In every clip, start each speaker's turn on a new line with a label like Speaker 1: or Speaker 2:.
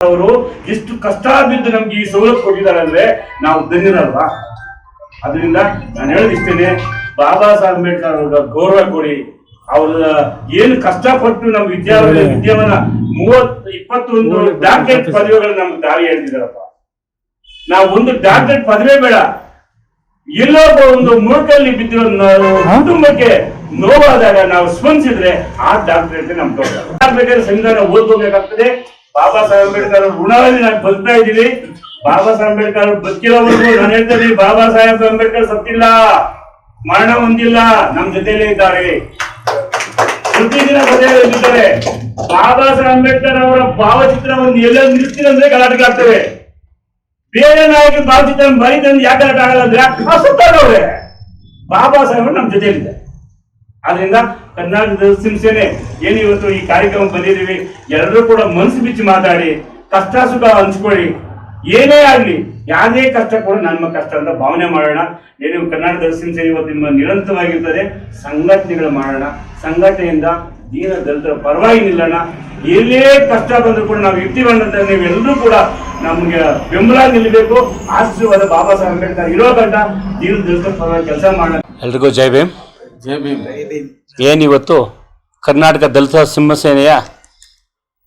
Speaker 1: ಅವರು ಎಷ್ಟು ಕಷ್ಟ ಬಿದ್ದು ನಮ್ಗೆ ಈ ಸೌಲಭ್ಯ ಕೊಟ್ಟಿದ್ದಾರೆ ಅಂದ್ರೆ ನಾವು ಧನ್ಯರಲ್ವಾ? ಅದರಿಂದ ನಾನು ಹೇಳೋದಿಷ್ಟೇನೆ ಬಾಬಾ ಸಾಹೇಬ್ ಅಂಬೇಡ್ಕರ್ ಅವ್ರ ಗೌರವ ಕೊಡಿ. ಅವ್ರ ಏನು ಕಷ್ಟಪಟ್ಟು ನಮ್ಮ ವಿದ್ಯಾರ್ಥಿ ವಿದ್ಯಾವನ್ನ ಮೂವತ್ ಇಪ್ಪತ್ತೊಂದು ಡಾಕ್ಟರೇಟ್ ಪದವಿಗಳು ನಮ್ಗೆ ದಾರಿ ಹೇಳ್ತಿದಾರಪ್ಪ ನಾವು ಒಂದು ಡಾಕ್ಟರೇಟ್ ಪದವಿ ಬೇಡ. ಎಲ್ಲೋ ಒಂದು ಮುಳುಕಲ್ಲಿ ಬಿದ್ದಿರೋ ಕುಟುಂಬಕ್ಕೆ ನೋವಾದಾಗ ನಾವು ಸ್ಪಂದಿಸಿದ್ರೆ ಆ ಡಾಕ್ಟರೇಟ್ ನಮ್ಗೆ ಸಂವಿಧಾನ ಓದ್ಕೋಬೇಕಾಗ್ತದೆ ಬಾಬಾ ಸಾಹೇಬ್ ಅಂಬೇಡ್ಕರ್ ಋಣದಲ್ಲಿ ನಾನು ಬದುಕ್ತಾ ಇದ್ದೀನಿ. ಬಾಬಾ ಸಾಹೇಬ್ ಅಂಬೇಡ್ಕರ್ ಬದುಕಿರೋವರೆಗೂ ನಾನು ಹೇಳ್ತೀನಿ, ಬಾಬಾ ಸಾಹೇಬ್ ಅಂಬೇಡ್ಕರ್ ಸತ್ತಿಲ್ಲ, ಮರಣ ಹೊಂದಿಲ್ಲ, ನಮ್ ಜೊತೆಲೇ ಇದ್ದಾರೆ. ಪ್ರತಿದಿನ ಬದಲಾಗಿದ್ದಾರೆ ಬಾಬಾ ಸಾಹೇಬ್ ಅಂಬೇಡ್ಕರ್ ಅವರ ಭಾವಚಿತ್ರ ಒಂದು ಎಲ್ಲ ಗಲಾಟೆ ಆಗ್ತವೆ. ಬೇರೆ ನಾಯಕಿ ಭಾವಚಿತ್ರ ಬರೀತಂದ್ರೆ ಯಾಕೆ ಗಲಾಟೆ ಆಗಲ್ಲ ಅಂದ್ರೆ ಬಾಬಾ ಸಾಹೇಬ್ ನಮ್ ಜೊತೆಲಿದೆ ಆದ್ರಿಂದ ಕರ್ನಾಟಕದ ಶಿವಸೇನೆ ಏನು ಇವತ್ತು ಈ ಕಾರ್ಯಕ್ರಮ ಬಂದಿದ್ದೀವಿ, ಎಲ್ಲರೂ ಕೂಡ ಮನಸ್ಸು ಬಿಚ್ಚಿ ಮಾತಾಡಿ, ಕಷ್ಟ ಸುಖ ಹಂಚ್ಕೊಳ್ಳಿ. ಏನೇ ಆಗ್ಲಿ, ಯಾವುದೇ ಕಷ್ಟ ಕೂಡ ನಮ್ಮ ಕಷ್ಟ ಅಂತ ಭಾವನೆ ಮಾಡೋಣ. ಏನು ಕರ್ನಾಟಕದ ಶಿವಸೇನೆ ಇವತ್ತು ನಿಮ್ಮ ನಿರಂತರವಾಗಿರ್ತದೆ, ಸಂಘಟನೆಗಳು ಮಾಡೋಣ. ಸಂಘಟನೆಯಿಂದ ದೀನ ದಲಿತರ ಪರವಾಗಿ ನಿಲ್ಲೋಣ. ಎಲ್ಲೇ ಕಷ್ಟ ಬಂದರೂ ಕೂಡ ನಾವು ಇರ್ತೀವಂತ ನೀವೆಲ್ಲರೂ ಕೂಡ ನಮಗೆ ಬೆಂಬಲ ನಿಲ್ಲಬೇಕು ಆಶೀರ್ವಾದ ಬಾಬಾ ಸಾಹೇಬ್ ಅಂಬೇಡ್ಕರ್ ಇರೋ ಗಂಟ ದೀನ ದಲಿತರ ಪರವಾಗಿ ಕೆಲಸ ಮಾಡೋಣ.
Speaker 2: ಎಲ್ರಿಗೂ ಜೈ ಏನಿವತ್ತು? ಕರ್ನಾಟಕ ದಲಿತ ಸಿಂಹಸೇನೆಯ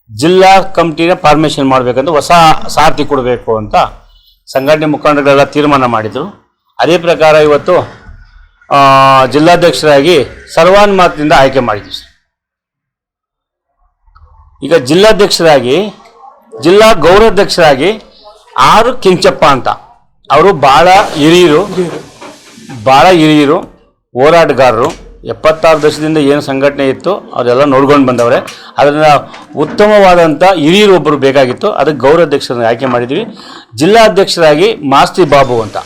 Speaker 2: ಜಿಲ್ಲಾ ಕಮಿಟಿನ ಫಾರ್ಮೇಷನ್ ಮಾಡಬೇಕಂತ ಹೊಸ ಸಾರ್ಥಿ ಕೊಡಬೇಕು ಅಂತ ಸಂಘಟನೆ ಮುಖಂಡರೆಲ್ಲ ತೀರ್ಮಾನ ಮಾಡಿದರು. ಅದೇ ಪ್ರಕಾರ ಇವತ್ತು ಆ, ಜಿಲ್ಲಾಧ್ಯಕ್ಷರಾಗಿ ಸರ್ವಾನುಮತದಿಂದ ಆಯ್ಕೆ ಮಾಡಿದ್ವಿ ಸರ್. ಈಗ ಜಿಲ್ಲಾಧ್ಯಕ್ಷರಾಗಿ ಜಿಲ್ಲಾ ಗೌರವಾಧ್ಯಕ್ಷರಾಗಿ ಆರು ಕೆಂಚಪ್ಪ ಅಂತ. ಅವರು ಭಾಳ ಹಿರಿಯರು ಭಾಳ ಹಿರಿಯರು. ಹೋರಾಟಗಾರರು, ಎಪ್ಪತ್ತಾರು ದಶದಿಂದ ಏನು ಸಂಘಟನೆ ಇತ್ತು, ಅದೆಲ್ಲ ನೋಡ್ಕೊಂಡು ಬಂದವರೆ. ಅದರಿಂದ ಉತ್ತಮವಾದಂಥ ಹಿರಿಯರು ಒಬ್ಬರು ಬೇಕಾಗಿತ್ತು, ಅದಕ್ಕೆ ಗೌರವಾಧ್ಯಕ್ಷರನ್ನ ಆಯ್ಕೆ ಮಾಡಿದ್ವಿ. ಜಿಲ್ಲಾಧ್ಯಕ್ಷರಾಗಿ ಮಾಸ್ತಿ ಬಾಬು ಅಂತ.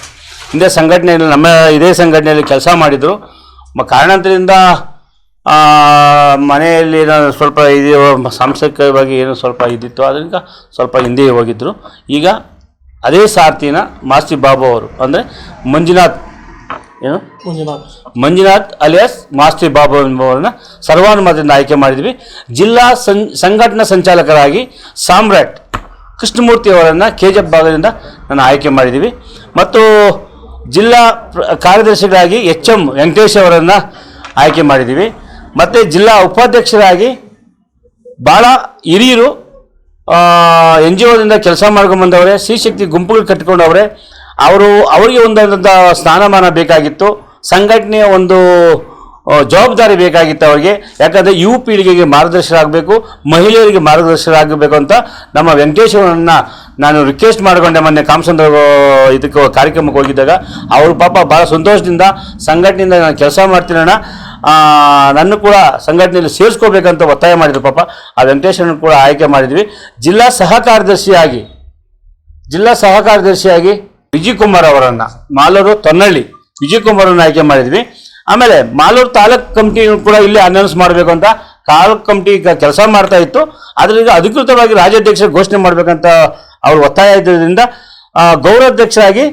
Speaker 2: ಹಿಂದೆ ಸಂಘಟನೆಯಲ್ಲಿ, ನಮ್ಮ ಇದೇ ಸಂಘಟನೆಯಲ್ಲಿ ಕೆಲಸ ಮಾಡಿದರು. ಕಾರಣಾಂತರದಿಂದ ಮನೆಯಲ್ಲಿ ಸ್ವಲ್ಪ ಇದು ಸಾಂಸ್ಕೃತಿಕವಾಗಿ ಏನು ಸ್ವಲ್ಪ ಇದ್ದಿತ್ತು, ಅದರಿಂದ ಸ್ವಲ್ಪ ಹಿಂದೆ ಹೋಗಿದ್ದರು ಈಗ ಅದೇ ಸಾರ್ತಿನ ಮಾಸ್ತಿ ಬಾಬು ಅವರು, ಅಂದರೆ ಮಂಜುನಾಥ್ ಏನು? ಮಂಜುನಾಥ್. ಅಲಿಯಾಸ್ ಮಾಸ್ತಿ ಬಾಬು ಎಂಬುವರನ್ನ ಸರ್ವಾನುಮತದಿಂದ ಆಯ್ಕೆ ಮಾಡಿದ್ವಿ. ಜಿಲ್ಲಾ ಸಂ ಸಂಘಟನಾ ಸಂಚಾಲಕರಾಗಿ ಸಾಮ್ರಾಟ್ ಕೃಷ್ಣಮೂರ್ತಿ ಅವರನ್ನು ಕೆ ಜಿ ಎಫ್ ಭಾಗದಿಂದ ನಾನು ಆಯ್ಕೆ ಮಾಡಿದ್ದೀವಿ ಮತ್ತು ಜಿಲ್ಲಾ ಕಾರ್ಯದರ್ಶಿಗಳಾಗಿ ಎಚ್ ಎಂ ವೆಂಕಟೇಶ್ ಅವರನ್ನು ಆಯ್ಕೆ ಮಾಡಿದ್ದೀವಿ ಮತ್ತು ಜಿಲ್ಲಾ ಉಪಾಧ್ಯಕ್ಷರಾಗಿ ಭಾಳ ಹಿರಿಯರು ಎನ್ ಜಿ ಒದಿಂದ ಕೆಲಸ ಮಾಡ್ಕೊಂಬಂದವ್ರೆ ಶಕ್ತಿ ಗುಂಪುಗಳು ಕಟ್ಟಿಕೊಂಡವ್ರೆ ಅವರು, ಅವರಿಗೆ ಒಂದಾದಂಥ ಸ್ಥಾನಮಾನ ಬೇಕಾಗಿತ್ತು. ಸಂಘಟನೆಯ ಒಂದು ಜವಾಬ್ದಾರಿ ಬೇಕಾಗಿತ್ತು ಅವರಿಗೆ. ಯಾಕಂದರೆ ಯುವ ಪೀಳಿಗೆಗೆ ಮಾರ್ಗದರ್ಶಕರಾಗಬೇಕು, ಮಹಿಳೆಯರಿಗೆ ಮಾರ್ಗದರ್ಶಕರಾಗಬೇಕು ಅಂತ ನಮ್ಮ ವೆಂಕಟೇಶ್ ಅವರನ್ನ ನಾನು ರಿಕ್ವೆಸ್ಟ್ ಮಾಡಿಕೊಂಡೆ ಮೊನ್ನೆ ಕಾಮಸಂದ್ರ ಇದಕ್ಕೆ ಕಾರ್ಯಕ್ರಮಕ್ಕೆ ಹೋಗಿದ್ದಾಗ. ಅವರು ಪಾಪ ಭಾಳ ಸಂತೋಷದಿಂದ, ಸಂಘಟನೆಯಿಂದ ನಾನು ಕೆಲಸ ಮಾಡ್ತೀನಣ್ಣ ನನ್ನ ಕೂಡ ಸಂಘಟನೆಯಲ್ಲಿ ಸೇರಿಸ್ಕೋಬೇಕಂತ ಒತ್ತಾಯ ಮಾಡಿದ್ರು ಪಾಪ. ಆ ವೆಂಕಟೇಶ್ವರನ ಕೂಡ ಆಯ್ಕೆ ಮಾಡಿದ್ವಿ. ಜಿಲ್ಲಾ ಸಹ ಕಾರ್ಯದರ್ಶಿಯಾಗಿ, ಜಿಲ್ಲಾ ಸಹ ಕಾರ್ಯದರ್ಶಿಯಾಗಿ ವಿಜಯ್ ಕುಮಾರ್ ಅವರನ್ನ ಮಾಲೂರು ತೊನ್ನಳ್ಳಿ ವಿಜಯ್ ಕುಮಾರ್ ಅವರನ್ನ ಆಯ್ಕೆ ಮಾಡಿದ್ವಿ. ಆಮೇಲೆ ಮಾಲೂರು ತಾಲೂಕ್ ಕಮಿಟಿ ಕೂಡ ಇಲ್ಲಿ ಅನೌನ್ಸ್ ಮಾಡಬೇಕು ಅಂತ ತಾಲೂಕ್ ಕಮಿಟಿ ಕೆಲಸ ಮಾಡ್ತಾ ಇತ್ತು. ಅದರಿಂದ ಅಧಿಕೃತವಾಗಿ ರಾಜ್ಯಾಧ್ಯಕ್ಷ ಘೋಷಣೆ ಮಾಡಬೇಕಂತ ಅವ್ರು ಒತ್ತಾಯ ಇದ್ದರಿಂದ ಗೌರವಾಧ್ಯಕ್ಷರಾಗಿ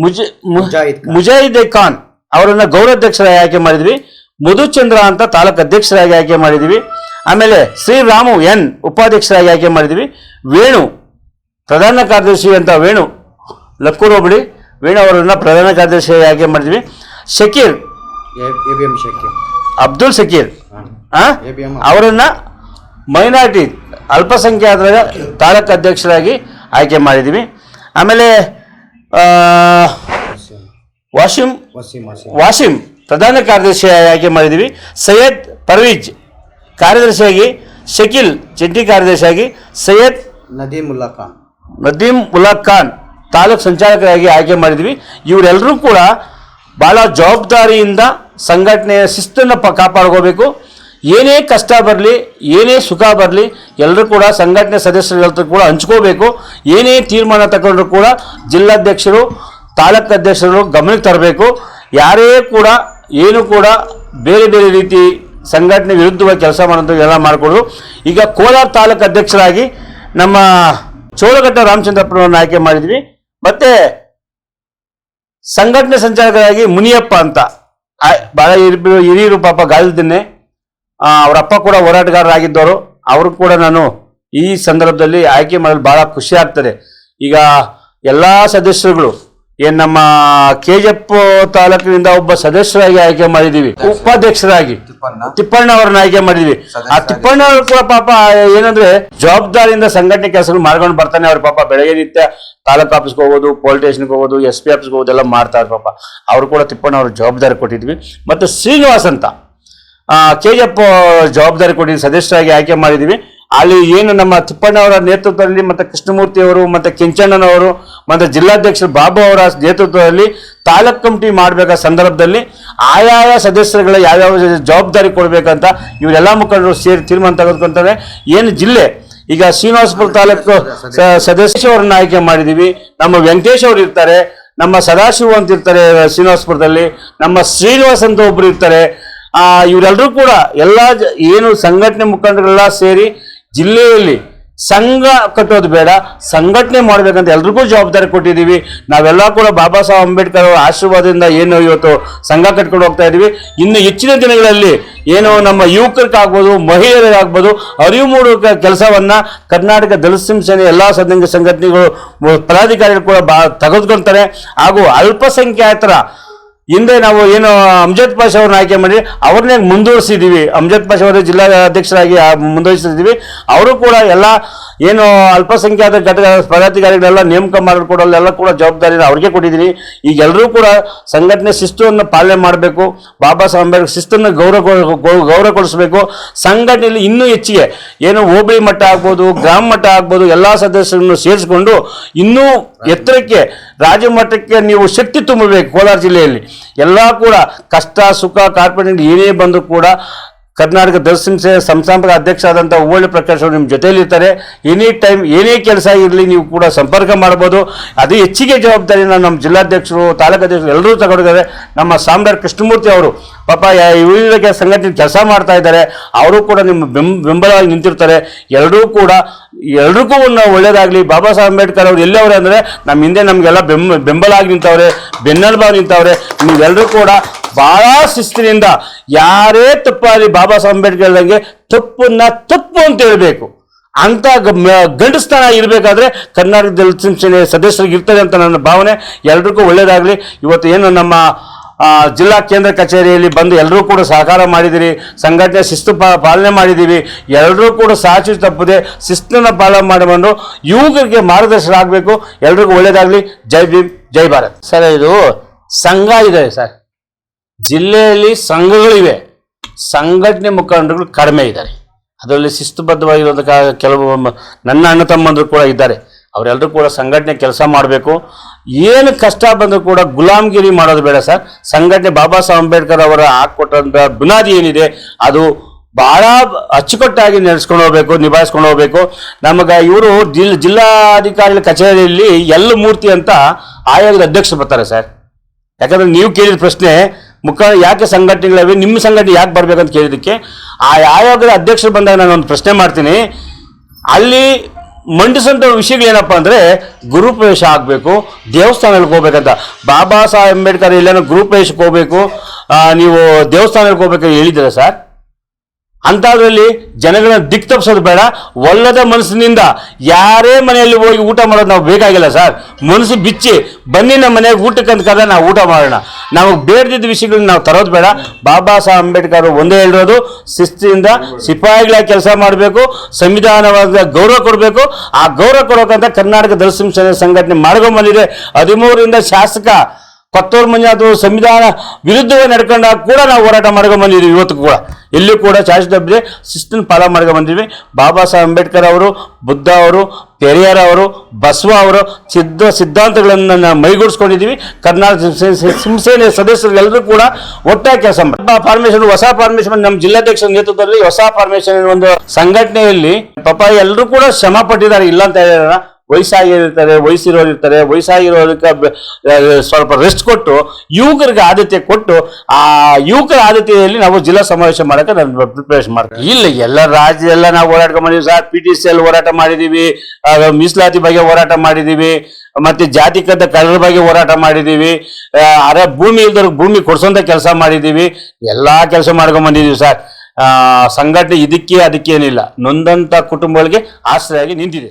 Speaker 2: ಮುಜ ಮು-
Speaker 3: ಮುಜಾಹಿದ್ ಖಾನ್.
Speaker 2: ಮುಜಾಹಿದ್ ಖಾನ್ ಅವರನ್ನ ಗೌರವಾಧ್ಯಕ್ಷರಾಗಿ ಆಯ್ಕೆ ಮಾಡಿದ್ವಿ. ಮಧುಚಂದ್ರ ಅಂತ ತಾಲೂಕು ಅಧ್ಯಕ್ಷರಾಗಿ ಆಯ್ಕೆ ಮಾಡಿದ್ವಿ. ಆಮೇಲೆ ಶ್ರೀರಾಮು ಎನ್ ಉಪಾಧ್ಯಕ್ಷರಾಗಿ ಆಯ್ಕೆ ಮಾಡಿದ್ವಿ. ವೇಣು ಪ್ರಧಾನ ಕಾರ್ಯದರ್ಶಿ ಅಂತ ವೇಣು ಲಕ್ಕೂರು ಹೋಬಳಿ ವೀಣಾ ಅವರನ್ನ ಪ್ರಧಾನ ಕಾರ್ಯದರ್ಶಿಯಾಗಿ ಆಯ್ಕೆ ಮಾಡಿದ್ವಿ. Shakir
Speaker 3: A B M Shetty
Speaker 2: Abdul Shakir. ಅವರನ್ನ ಮೈನಾರಿಟಿ ಅಲ್ಪಸಂಖ್ಯಾತರ ತಾಲೂಕು ಅಧ್ಯಕ್ಷರಾಗಿ ಆಯ್ಕೆ ಮಾಡಿದ್ವಿ. ಆಮೇಲೆ ವಾಶಿಂ ವಾಶಿಂ ಪ್ರಧಾನ ಕಾರ್ಯದರ್ಶಿಯಾಗಿ ಆಯ್ಕೆ ಮಾಡಿದ್ವಿ. ಸೈಯದ್ ಪರ್ವೀಜ್ ಕಾರ್ಯದರ್ಶಿಯಾಗಿ ಶಕೀಲ್ ಜಂಟಿ ಕಾರ್ಯದರ್ಶಿಯಾಗಿ ಸೈಯದ್
Speaker 3: ನದೀಮುಲ್ಲಾ ಖಾನ್.
Speaker 2: ನದೀಮ್ ಉಲ್ಲಾ ಖಾನ್. ತಾಲೂಕು ಸಂಚಾಲಕರಾಗಿ ಆಯ್ಕೆ ಮಾಡಿದ್ವಿ. ಇವರೆಲ್ಲರೂ ಕೂಡ ಭಾಳ ಜವಾಬ್ದಾರಿಯಿಂದ ಸಂಘಟನೆಯ ಶಿಸ್ತನ್ನು ಪ ಕಾಪಾಡ್ಕೋಬೇಕು. ಏನೇ ಕಷ್ಟ ಬರಲಿ, ಏನೇ ಸುಖ ಬರಲಿ ಎಲ್ಲರೂ ಕೂಡ ಸಂಘಟನೆ ಸದಸ್ಯರ ಕೂಡ ಹಂಚ್ಕೋಬೇಕು. ಏನೇ ತೀರ್ಮಾನ ತಗೊಂಡ್ರು ಕೂಡ ಜಿಲ್ಲಾಧ್ಯಕ್ಷರು, ತಾಲೂಕು ಅಧ್ಯಕ್ಷರು ಗಮನಕ್ಕೆ ತರಬೇಕು. ಯಾರೇ ಕೂಡ ಏನು ಕೂಡ ಬೇರೆ ಬೇರೆ ರೀತಿ ಸಂಘಟನೆ ವಿರುದ್ಧವಾಗಿ ಕೆಲಸ ಮಾಡೋದು ಎಲ್ಲ ಮಾಡಿಕೊಡೋದು ಈಗ ಕೋಲಾರ ತಾಲೂಕು ಅಧ್ಯಕ್ಷರಾಗಿ ನಮ್ಮ ಚೋಳಘಟ್ಟ ರಾಮಚಂದ್ರಪ್ಪನವ್ರನ್ನ ಆಯ್ಕೆ ಮಾಡಿದ್ವಿ. ಸಂಘಟನೆ ಸಂಚಾಲಕರಾಗಿ ಮುನಿಯಪ್ಪ ಅಂತ. ಬಹಳ ಹಿರಿಯರು ಪಾಪ ಗಾಯಲ್ದಿನ್ನೆ ಅವರಪ್ಪ ಕೂಡ ಹೋರಾಟಗಾರರಾಗಿದ್ದವರು. ಅವರು ಕೂಡ ನಾನು ಈ ಸಂದರ್ಭದಲ್ಲಿ ಆಯ್ಕೆ ಮಾಡಲು ಬಹಳ ಖುಷಿ ಆಗ್ತದೆ. ಈಗ ಎಲ್ಲಾ ಸದಸ್ಯರುಗಳು ಏನ್ ನಮ್ಮ ಕೆ ಜಿ ಎಫ್ ತಾಲೂಕಿನಿಂದ ಒಬ್ಬ ಸದಸ್ಯರಾಗಿ ಆಯ್ಕೆ ಮಾಡಿದೀವಿ. ಉಪಾಧ್ಯಕ್ಷರಾಗಿ. ತಿಪ್ಪಣ್ಣ. ಅವ್ರನ್ನ ಆಯ್ಕೆ ಮಾಡಿದೀವಿ. ಆ ತಿಪ್ಪಣ್ಣ ಅವರು ಕೂಡ ಪಾಪ ಏನಂದ್ರೆ ಜವಾಬ್ದಾರಿಯಿಂದ ಸಂಘಟನೆ ಕೆಲಸಗಳು ಮಾಡ್ಕೊಂಡು ಬರ್ತಾನೆ ಅವ್ರ ಪಾಪ. ಬೆಳಗ್ಗೆ ನಿತ್ಯ ತಾಲೂಕ್ ಆಫೀಸ್ಗೆ ಹೋಗೋದು ಪೊಲೀಸ್ ಸ್ಟೇಷನ್ಗೆ ಹೋಗೋದು ಎಸ್ ಪಿ ಆಫೀಸ್ಗೆ ಹೋಗೋದು ಎಲ್ಲ ಮಾಡ್ತಾರೆ ಪಾಪ. ಅವ್ರು ಕೂಡ ತಿಪ್ಪಣ್ಣ ಅವ್ರ ಜವಾಬ್ದಾರಿ ಕೊಟ್ಟಿದ್ವಿ. ಮತ್ತೆ ಶ್ರೀನಿವಾಸ್ ಅಂತ ಕೆ ಜಿ ಎಫ್ ಜವಾಬ್ದಾರಿ ಕೊಟ್ಟಿದ್ವಿ ಸದಸ್ಯರಾಗಿ ಆಯ್ಕೆ ಮಾಡಿದ್ವಿ. ಅಲ್ಲಿ ಏನು ನಮ್ಮ ತಿಪ್ಪಣ್ಣ ಅವರ ನೇತೃತ್ವದಲ್ಲಿ ಮತ್ತೆ ಕೃಷ್ಣಮೂರ್ತಿ ಅವರು ಮತ್ತೆ ಕೆಂಚಣ್ಣನವರು ಮತ್ತೆ ಜಿಲ್ಲಾಧ್ಯಕ್ಷರು ಬಾಬು ಅವರ ನೇತೃತ್ವದಲ್ಲಿ ತಾಲೂಕ್ ಕಮಿಟಿ ಮಾಡಬೇಕಾದ ಸಂದರ್ಭದಲ್ಲಿ ಆಯಾಯ ಸದಸ್ಯರುಗಳ ಯಾವ್ಯಾವ ಜವಾಬ್ದಾರಿ ಕೊಡಬೇಕಂತ ಇವರೆಲ್ಲ ಮುಖಂಡರು ಸೇರಿ ತೀರ್ಮಾನ ತೆಗೆದುಕೊಂತಾರೆ ಏನು ಜಿಲ್ಲೆ, ಈಗ ಶ್ರೀನಿವಾಸಪುರ ತಾಲೂಕು ಸದಸ್ಯರನ್ನ ಆಯ್ಕೆ ಮಾಡಿದೀವಿ. ನಮ್ಮ ವೆಂಕಟೇಶ್ ಅವರು ಇರ್ತಾರೆ, ನಮ್ಮ ಸದಾಶಿವ ಅಂತ ಇರ್ತಾರೆ ಶ್ರೀನಿವಾಸಪುರದಲ್ಲಿ, ನಮ್ಮ ಶ್ರೀನಿವಾಸ್ ಅಂತ ಒಬ್ರು ಇರ್ತಾರೆ. ಆ, ಇವರೆಲ್ಲರೂ ಕೂಡ ಎಲ್ಲ ಏನು ಸಂಘಟನೆ ಮುಖಂಡರೆಲ್ಲ ಸೇರಿ ಜಿಲ್ಲೆಯಲ್ಲಿ ಸಂಘ ಕಟ್ಟೋದು ಬೇಡ, ಸಂಘಟನೆ ಮಾಡಬೇಕಂತ ಎಲ್ರಿಗೂ ಜವಾಬ್ದಾರಿ ಕೊಟ್ಟಿದ್ದೀವಿ. ನಾವೆಲ್ಲ ಕೂಡ ಬಾಬಾ ಸಾಹೇಬ್ ಅಂಬೇಡ್ಕರ್ ಅವರ ಆಶೀರ್ವಾದದಿಂದ ಏನು ಇವತ್ತು ಸಂಘ ಕಟ್ಕೊಂಡು ಹೋಗ್ತಾ ಇದ್ದೀವಿ ಇನ್ನು ಹೆಚ್ಚಿನ ದಿನಗಳಲ್ಲಿ ಏನು ನಮ್ಮ ಯುವಕರಿಗಾಗ್ಬೋದು, ಮಹಿಳೆಯರಿಗಾಗ್ಬೋದು, ಅರಿವು ಮೂಡುವ ಕೆಲಸವನ್ನ ಕರ್ನಾಟಕ ದಲಿತ ಸೇನೆ ಎಲ್ಲ ಸದಂಗ ಸಂಘಟನೆಗಳು ಪದಾಧಿಕಾರಿಗಳು ಕೂಡ ಬಾ ತೆಗೆದುಕೊಳ್ತಾರೆ. ಹಾಗೂ ಅಲ್ಪಸಂಖ್ಯಾತರ ಹಿಂದೆ ನಾವು ಏನು ಅಮ್ಜದ್ ಪಾಷ ಅವ್ರನ್ನ ಆಯ್ಕೆ ಮಾಡಿ, ಅವ್ರನ್ನೇ ಮುಂದುವರಿಸಿದ್ದೀವಿ ಅಮ್ಜದ್ ಪಾಷ ಅವರು ಜಿಲ್ಲಾ ಅಧ್ಯಕ್ಷರಾಗಿ ಮುಂದುವರಿಸಿದ್ದೀವಿ ಅವರು ಕೂಡ ಎಲ್ಲ ಏನು ಅಲ್ಪಸಂಖ್ಯಾತ ಘಟಕ ಪದಾಧಿಕಾರಿಗಳೆಲ್ಲ ನೇಮಕ ಮಾಡಿಕೊಡೋಲ್ಲೆಲ್ಲ ಕೂಡ ಜವಾಬ್ದಾರಿನ ಅವ್ರಿಗೆ ಕೊಟ್ಟಿದ್ದೀನಿ ಈಗ ಎಲ್ಲರೂ ಕೂಡ ಸಂಘಟನೆ ಶಿಸ್ತುವನ್ನು ಪಾಲನೆ ಮಾಡಬೇಕು. ಬಾಬಾ ಸಾಹೇಬ್ ಅಂಬೇಡ್ಕರ್ ಶಿಸ್ತನ್ನು ಗೌರವ ಗೌರವ ಗೌರವಗೊಳಿಸಬೇಕು. ಸಂಘಟನೆಯಲ್ಲಿ ಇನ್ನೂ ಹೆಚ್ಚಿಗೆ ಏನು ಹೋಬಳಿ ಮಟ್ಟ ಆಗ್ಬೋದು, ಗ್ರಾಮ ಮಟ್ಟ ಆಗ್ಬೋದು, ಎಲ್ಲ ಸದಸ್ಯರನ್ನು ಸೇರಿಸಿಕೊಂಡು ಇನ್ನೂ ಎತ್ತರಕ್ಕೆ, ರಾಜ್ಯ ಮಟ್ಟಕ್ಕೆ ನೀವು ಶಕ್ತಿ ತುಂಬಬೇಕು ಕೋಲಾರ ಜಿಲ್ಲೆಯಲ್ಲಿ. ಎಲ್ಲ ಕೂಡ ಕಷ್ಟ ಸುಖ ಕಾರ್ಪೊರೇಟ್ ಏನೇ ಬಂದರೂ ಕೂಡ ಕರ್ನಾಟಕ ದರ್ಶನ ಸಂಸ್ಥಾಪಕ ಅಧ್ಯಕ್ಷ ಆದಂಥ ಹೂವಳ್ಳಿ ಪ್ರಕಾಶ್ ಅವರು ನಿಮ್ಮ ಜೊತೆಯಲ್ಲಿ ಇರ್ತಾರೆ ಎನಿ ಟೈಮ್ ಏನೇ ಕೆಲಸ ಇರಲಿ ನೀವು ಕೂಡ ಸಂಪರ್ಕ ಮಾಡ್ಬೋದು. ಅದು ಹೆಚ್ಚಿಗೆ ಜವಾಬ್ದಾರಿನ ನಮ್ಮ ಜಿಲ್ಲಾಧ್ಯಕ್ಷರು, ತಾಲೂಕು ಅಧ್ಯಕ್ಷರು ಎಲ್ಲರೂ ತಗೊಂಡಿದ್ದಾರೆ. ನಮ್ಮ ಸಾಮ್ರಾಟ್ ಕೃಷ್ಣಮೂರ್ತಿ ಅವರು. ಪಾಪ ಇವರಿಗೆ ಸಂಘಟನೆ ಕೆಲಸ ಮಾಡ್ತಾ ಇದ್ದಾರೆ. ಅವರು ಕೂಡ ನಿಮ್ಮ ಬೆಂಬಲ ಬೆಂಬಲವಾಗಿ ನಿಂತಿರ್ತಾರೆ. ಎರಡೂ ಕೂಡ ಎಲ್ರಿಗೂ ಒಂದು ಒಳ್ಳೇದಾಗ್ಲಿ. ಬಾಬಾ ಸಾಹೇಬ್ ಅಂಬೇಡ್ಕರ್ ಅವರು ಎಲ್ಲವರೇ ಅಂದ್ರೆ ನಮ್ಮ ಹಿಂದೆ ನಮಗೆಲ್ಲ ಬೆಂಬ ಬೆಂಬಲ ಆಗಿ ನಿಂತವ್ರೆ, ಬೆನ್ನೆಲುಬಾಗಿ ನಿಂತವ್ರೆ. ನೀವೆಲ್ಲರೂ ಕೂಡ ಬಹಳ ಶಿಸ್ತಿನಿಂದ ಯಾರೇ ತಪ್ಪಾಗಲಿ ಬಾಬಾ ಸಾಹೇಬ್ ತಪ್ಪನ್ನ ತಪ್ಪು ಅಂತ ಹೇಳ್ಬೇಕು. ಅಂತ ಗಂಡಸ್ತನ ಇರಬೇಕಾದ್ರೆ ಕರ್ನಾಟಕ ದಲಿತ ಸೇನೆ ಸದಸ್ಯರಿಗೆ ಇರ್ತದೆ ಅಂತ ನನ್ನ ಭಾವನೆ. ಎಲ್ರಿಗೂ ಒಳ್ಳೇದಾಗಲಿ. ಇವತ್ತು ಏನು ನಮ್ಮ ಜಿಲ್ಲಾ ಕೇಂದ್ರ ಕಚೇರಿಯಲ್ಲಿ ಬಂದು ಎಲ್ಲರೂ ಕೂಡ ಸಹಕಾರ ಮಾಡಿದಿರಿ. ಸಂಘಟನೆ ಶಿಸ್ತು ಪಾಲನೆ ಮಾಡಿದ್ದೀವಿ ಎಲ್ಲರೂ ಕೂಡ ಸಾಚಿ ತಪ್ಪದೆ ಶಿಸ್ತನ್ನು ಪಾಲನೆ ಮಾಡಿಕೊಂಡು ಯುವಕರಿಗೆ ಮಾರ್ಗದರ್ಶನ ಆಗಬೇಕು. ಎಲ್ರಿಗೂ ಒಳ್ಳೇದಾಗಲಿ. ಜೈ ಭೀಮ್, ಜೈ ಭಾರತ್. ಸರ್, ಇದು ಸಂಘ ಇದೆ ಸರ್. ಜಿಲ್ಲೆಯಲ್ಲಿ ಸಂಘಗಳಿವೆ. ಸಂಘಟನೆ ಮುಖಂಡರುಗಳು ಕಡಿಮೆ ಇದ್ದಾರೆ. ಅದರಲ್ಲಿ ಶಿಸ್ತುಬದ್ಧವಾಗಿರೋದಕ್ಕ ಕೆಲವು ನನ್ನ ಅಣ್ಣ ತಮ್ಮಂದರು ಕೂಡ ಇದ್ದಾರೆ. ಅವರೆಲ್ಲರೂ ಕೂಡ ಸಂಘಟನೆ ಕೆಲಸ ಮಾಡಬೇಕು. ಏನು ಕಷ್ಟ ಬಂದರೂ ಕೂಡ ಗುಲಾಮ್ಗಿರಿ ಮಾಡೋದು ಬೇಡ ಸರ್. ಸಂಘಟನೆ ಬಾಬಾ ಸಾಹೇಬ್ ಅಂಬೇಡ್ಕರ್ ಅವರ ಹಾಕ್ಕೊಟ್ಟಂಥ ಬುನಾದಿ ಏನಿದೆ, ಅದು ಬಹಳ ಅಚ್ಚುಕಟ್ಟಾಗಿ ನಡೆಸ್ಕೊಂಡು ಹೋಗ್ಬೇಕು, ನಿಭಾಯಿಸ್ಕೊಂಡು ಹೋಗ್ಬೇಕು. ನಮಗೆ ಇವರು ಜಿಲ್, ಜಿಲ್ಲಾಧಿಕಾರಿಗಳ ಕಚೇರಿಯಲ್ಲಿ ಎಲ್ಲ ಮೂರ್ತಿ ಅಂತ ಆಯೋಗದ ಅಧ್ಯಕ್ಷರು ಬರ್ತಾರೆ ಸರ್. ಯಾಕಂದ್ರೆ ನೀವು ಕೇಳಿದ ಪ್ರಶ್ನೆ ಮುಖ ಯಾಕೆ ಸಂಘಟನೆಗಳಿವೆ ನಿಮ್ಮ ಸಂಘಟನೆ ಯಾಕೆ ಬರಬೇಕಂತ ಕೇಳಿದಕ್ಕೆ ಆ ಆಯೋಗದ ಅಧ್ಯಕ್ಷರು ಬಂದಾಗ ನಾನು ಒಂದು ಪ್ರಶ್ನೆ ಮಾಡ್ತೀನಿ. ಅಲ್ಲಿ ಮಂಡಿಸಂತ ವಿಷಯಗಳೇನಪ್ಪ ಅಂದ್ರೆ ಗುರುಪ್ರವೇಶ ಆಗಬೇಕು ದೇವಸ್ಥಾನಗಳಿಗೆ ಹೋಗ್ಬೇಕಂತ. ಬಾಬಾ ಸಾಹೇಬ್ ಅಂಬೇಡ್ಕರ್ ಎಲ್ಲೇನೋ ಗುರುಪ್ರವೇಶಕ್ಕೆ ಹೋಗ್ಬೇಕು ಆ, ನೀವು ದೇವಸ್ಥಾನಕ್ಕೆ ಹೋಗ್ಬೇಕು ಹೇಳಿದ್ದೀರಾ ಸರ್? ಅಂಥದ್ರಲ್ಲಿ ಜನಗಳನ್ನ ದಿಕ್ ತಪ್ಪಿಸೋದು ಬೇಡ. ಒಲ್ಲದ ಮನಸ್ಸಿನಿಂದ ಯಾರೇ ಮನೆಯಲ್ಲಿ ಹೋಗಿ ಊಟ ಮಾಡೋದು ನಾವು ಬೇಕಾಗಿಲ್ಲ ಸರ್. ಮನಸ್ಸು ಬಿಚ್ಚಿ ಬನ್ನಿ ನಮ್ಮ ಮನೆಗೆ ಊಟಕ್ಕಂತ ಕರೆದ ನಾವು ಊಟ ಮಾಡೋಣ. ನಾವು ಬೇಡದಿದ್ದ ವಿಷಯಗಳನ್ನ ನಾವು ತರೋದು ಬೇಡ. ಬಾಬಾ ಸಾಹೇಬ್ ಅಂಬೇಡ್ಕರ್ ಒಂದೇ ಹೇಳಿರೋದು, ಶಿಸ್ತಿನಿಂದ ಸಿಪಾಯಿಗಳಾಗಿ ಕೆಲಸ ಮಾಡಬೇಕು, ಸಂವಿಧಾನವಾದ ಗೌರವ ಕೊಡಬೇಕು. ಆ ಗೌರವ ಕೊಡೋಕಂತ ಕರ್ನಾಟಕ ಸಂಘ- ಸಂಘಟನೆ ಮಾಡ್ಕೊಂಡ್ಬಂದಿದೆ ಹದಿಮೂರರಿಂದ ಶಾಸಕ ಕೊತ್ತೂರು ಮಂಜು ಅದು ಸಂವಿಧಾನ ವಿರುದ್ಧವೇ ನಡ್ಕೊಂಡಾಗ ಕೂಡ ನಾವು ಹೋರಾಟ ಮಾಡ್ಕೊಂಡು ಬಂದಿದ್ದೀವಿ ಇವತ್ತು ಕೂಡ. ಎಲ್ಲೂ ಕೂಡ ಚಾಚು ತಪ್ಪದೆ ಶಿಸ್ತಿನ ಪಾಲ ಮಾಡ್ಕೊಂಡು ಬಂದಿದ್ವಿ ಬಾಬಾ ಸಾಹೇಬ್ ಅಂಬೇಡ್ಕರ್ ಅವರು, ಬುದ್ಧ ಅವರು, ಪೆರಿಯಾರ್ ಅವರು, ಬಸವ ಅವರು ಸಿದ್ಧ ಸಿದ್ಧಾಂತಗಳನ್ನು ನಾವು ಮೈಗೂಡಿಸ್ಕೊಂಡಿದ್ದೀವಿ. ಕರ್ನಾಟಕ ಶಿವಸೇನೆ ಸದಸ್ಯರು ಎಲ್ಲರೂ ಕೂಡ ಒಟ್ಟಾಗಿ ಕೆಲಸ ಮಾಡಿ ಫಾರ್ಮೇಶನ್ ಹೊಸ ಫಾರ್ಮೇಶನ್ ನಮ್ಮ ಜಿಲ್ಲಾಧ್ಯಕ್ಷರ ನೇತೃತ್ವದಲ್ಲಿ ಹೊಸ ಫಾರ್ಮೇಶನ್ ಒಂದು ಸಂಘಟನೆಯಲ್ಲಿ ಪಾಪ ಎಲ್ಲರೂ ಕೂಡ ಶ್ರಮ ಪಟ್ಟಿದ್ದಾರೆ. ಇಲ್ಲ ಅಂತ ಹೇಳಿದಾರ. ವಯಸ್ಸಾಗಿರ್ತಾರೆ ವಯಸ್ಸಿರೋರು ಇರ್ತಾರೆ ವಯಸ್ಸಾಗಿರೋದಕ್ಕೆ ಸ್ವಲ್ಪ ರೆಸ್ಟ್ ಕೊಟ್ಟು, ಯುವಕರಿಗೆ ಆದ್ಯತೆ ಕೊಟ್ಟು, ಆ ಯುವಕರ ಆದ್ಯತೆಯಲ್ಲಿ ನಾವು ಜಿಲ್ಲಾ ಸಮಾವೇಶ ಮಾಡಕ್ಕೆ ನಾನು ಪ್ರಿಪರೇಷನ್ ಮಾಡ್ತೀನಿ ಇಲ್ಲ, ಎಲ್ಲ ರಾಜ್ಯ ಎಲ್ಲ ನಾವು ಹೋರಾಟ ಮಾಡಿದ್ವಿ sir. P T C L ಹೋರಾಟ ಮಾಡಿದ್ದೀವಿ. ಮೀಸಲಾತಿ ಬಗ್ಗೆ ಹೋರಾಟ ಮಾಡಿದೀವಿ ಮತ್ತೆ ಕದ್ದ ಕಳ್ಳರ ಬಗ್ಗೆ ಹೋರಾಟ ಮಾಡಿದ್ದೀವಿ. ಅರೆ ಭೂಮಿ ಇಲ್ದವ್ರಿಗೆ ಭೂಮಿ ಕೊಡ್ಸೋಂಥ ಕೆಲಸ ಮಾಡಿದ್ದೀವಿ. ಎಲ್ಲ ಕೆಲಸ ಮಾಡ್ಕೊಂಡ್ ಬಂದಿದ್ದೀವಿ ಸರ್. ಸಂಘಟನೆ ಇದಕ್ಕೆ ಅದಕ್ಕೇನಿಲ್ಲ ನೊಂದಂಥ ಕುಟುಂಬಗಳಿಗೆ ಆಶ್ರಯ ಆಗಿ ನಿಂತಿದೆ